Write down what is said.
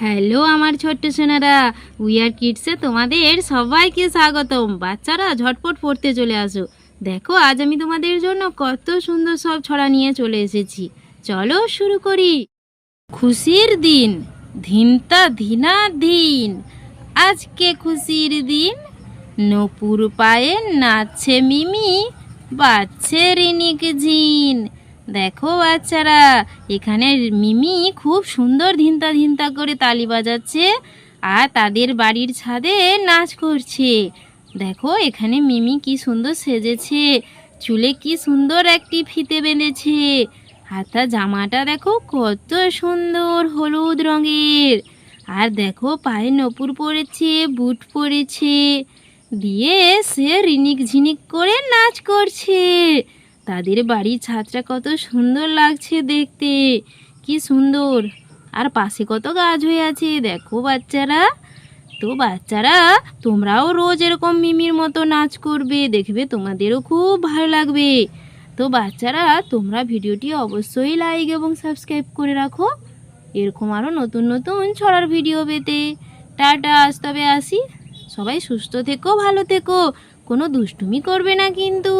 Hello আমার ছোট্ট Sonara wear কিডসে তোমাদের সবাইকে স্বাগতম। বাচ্চারা ঝটপট পড়তে চলে আসো। দেখো, আজ আমি তোমাদের জন্য কত সুন্দর সব ছড়া নিয়ে চলে এসেছি। চলো শুরু করি। খুশির দিন, ধিনতা ধিনা দিন আজকে খুশির দিন, নপুর পায়ে নাচছে মিমি বাচ্চে রিনিক ঝিন। দেখো বাচ্চারা, এখানে মিমি খুব সুন্দর ধিনতা ধিনতা করে তালি বাজাচ্ছে আর তাদের বাড়ির ছাদে নাচ করছে। দেখো এখানে মিমি কি সুন্দর সেজেছে, চুলে কি সুন্দর একটি ফিতে বেঁধেছে আর তার জামাটা দেখো কত সুন্দর হলুদ রঙের। আর দেখো পায়ে নপুর পরেছে, বুট পরেছে, দিয়ে সে রিনিক ঝিনিক করে নাচ করছে। তাদের বাড়ির ছাদটা কত সুন্দর লাগছে দেখতে। কি সুন্দর। আর পাশে কত গাছ হয়ে আছে, দেখো বাচ্চারা। তো বাচ্চারা, তোমরাও রোজ এরকম মিমির মতো নাচ করবে, দেখবে তোমাদেরও খুব ভালো লাগবে। তো বাচ্চারা, তোমরা ভিডিওটি অবশ্যই লাইক এবং সাবস্ক্রাইব করে রাখো। এরকম আরও নতুন নতুন ছড়ার ভিডিও পেতে। টাটা, আজ তবে আসি। সবাই সুস্থ থেকো, ভালো থেকো। কোনো দুষ্টুমি করবে না কিন্তু।